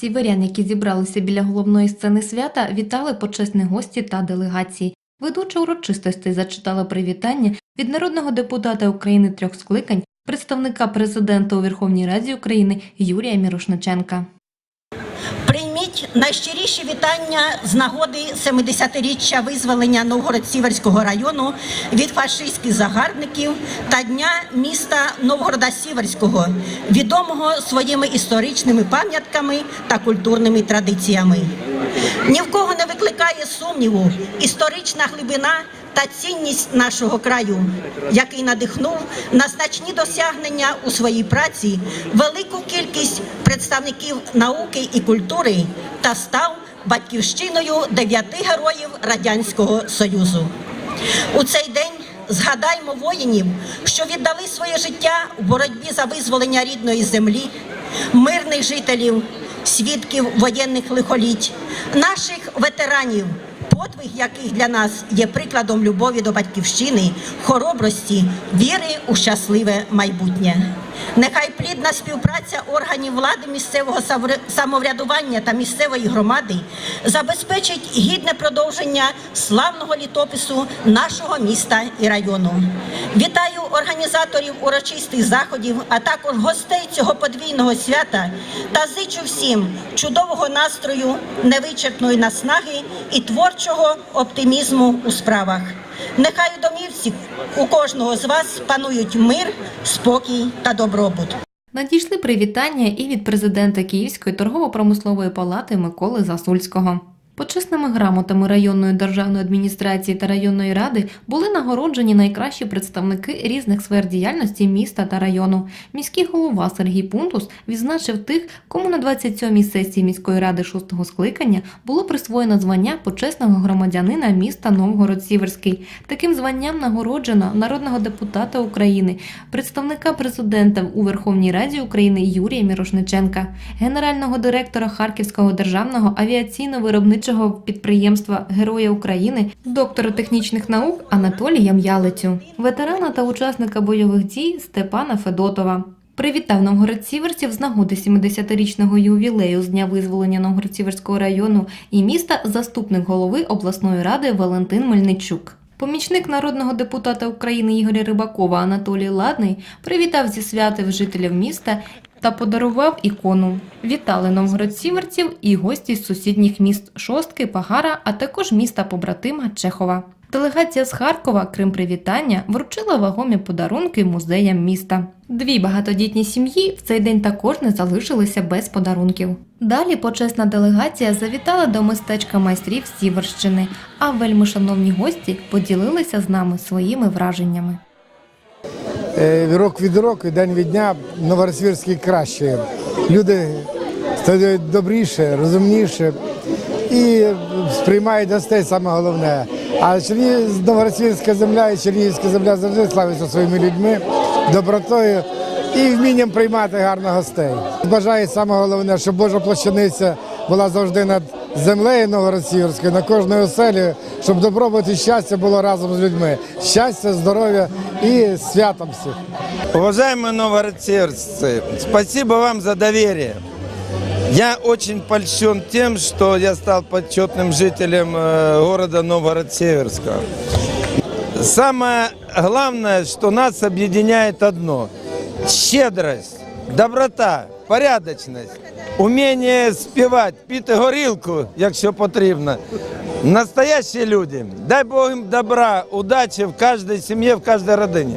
Сіверян, які зібралися біля головної сцени свята, вітали почесні гості та делегації. Ведуча урочистості зачитала привітання від народного депутата України трьох скликань, представника президента у Верховній Раді України Юрія Мірошниченка. Прийміть найщиріші вітання з нагоди 70-річчя визволення Новгород-Сіверського району від фашистських загарбників та дня міста Новгорода Сіверського, відомого своїми історичними пам'ятками та культурними традиціями. Ні в кого не викликає сумніву історична глибина та цінність нашого краю, який надихнув на значні досягнення у своїй праці велику кількість представників науки і культури та став батьківщиною дев'яти героїв Радянського Союзу. У цей день згадаймо воїнів, що віддали своє життя у боротьбі за визволення рідної землі, мирних жителів, свідків воєнних лихоліть, наших ветеранів подвиг яких для нас є прикладом любові до батьківщини, хоробрості, віри у щасливе майбутнє. Нехай плідна співпраця органів влади місцевого самоврядування та місцевої громади забезпечить гідне продовження славного літопису нашого міста і району. Вітаю організаторів урочистих заходів, а також гостей цього подвійного свята та зичу всім чудового настрою, невичерпної наснаги і творчого оптимізму у справах. Нехай у домівці у кожного з вас панують мир, спокій та добробут. Надійшли привітання і від президента Київської торгово-промислової палати Миколи Засульського. Почесними грамотами районної державної адміністрації та районної ради були нагороджені найкращі представники різних сфер діяльності міста та району. Міський голова Сергій Пунтус відзначив тих, кому на 27-й сесії міської ради 6-го скликання було присвоєно звання почесного громадянина міста Новгород-Сіверський. Таким званням нагороджено народного депутата України, представника президента у Верховній Раді України Юрія Мірошниченка, генерального директора Харківського державного авіаційно-виробничого підприємства Героя України, доктора технічних наук Анатолія М'ялицю, ветерана та учасника бойових дій Степана Федотова. Привітав новгород-сіверців з нагоди 70-річного ювілею з дня визволення Новгород-Сіверського району і міста заступник голови обласної ради Валентин Мельничук. Помічник народного депутата України Ігоря Рибакова Анатолій Ладний привітав зі святів жителів міста та подарував ікону. Вітали новгород-сіверців і гості з сусідніх міст Шостки, Пагара, а також міста побратима Чехова. Делегація з Харкова, крім привітання, вручила вагомі подарунки музеям міста. Дві багатодітні сім'ї в цей день також не залишилися без подарунків. Далі почесна делегація завітала до містечка майстрів Сіверщини, а вельми шановні гості поділилися з нами своїми враженнями. Е, Рок від року, день від дня Новоросвірський краще. Люди стають добріше, розумніше і сприймають гостей саме головне. А Чернігів, Новоросвірська земля і Чернігівська земля завжди славиться своїми людьми, добротою і вмінням приймати гарно гостей. Бажаю саме головне, щоб Божа плащаниця була завжди над землею Новоросіверською, на кожної оселі, щоб добробут і щастя було разом з людьми. Щастя, здоров'я і святом всіх. Уважаемые новгородцевцы, спасибо вам за доверие. Я очень польщен тем, что я стал почетным жителем э, города Новгород-Северска. Самое главное, что нас объединяет одно – щедрость, доброта, порядочность, Умение співати, піти горілку, якщо потрібно. Настоящі люди. Дай Бог їм добра, удачі в кожній сім'ї, в кожній родині.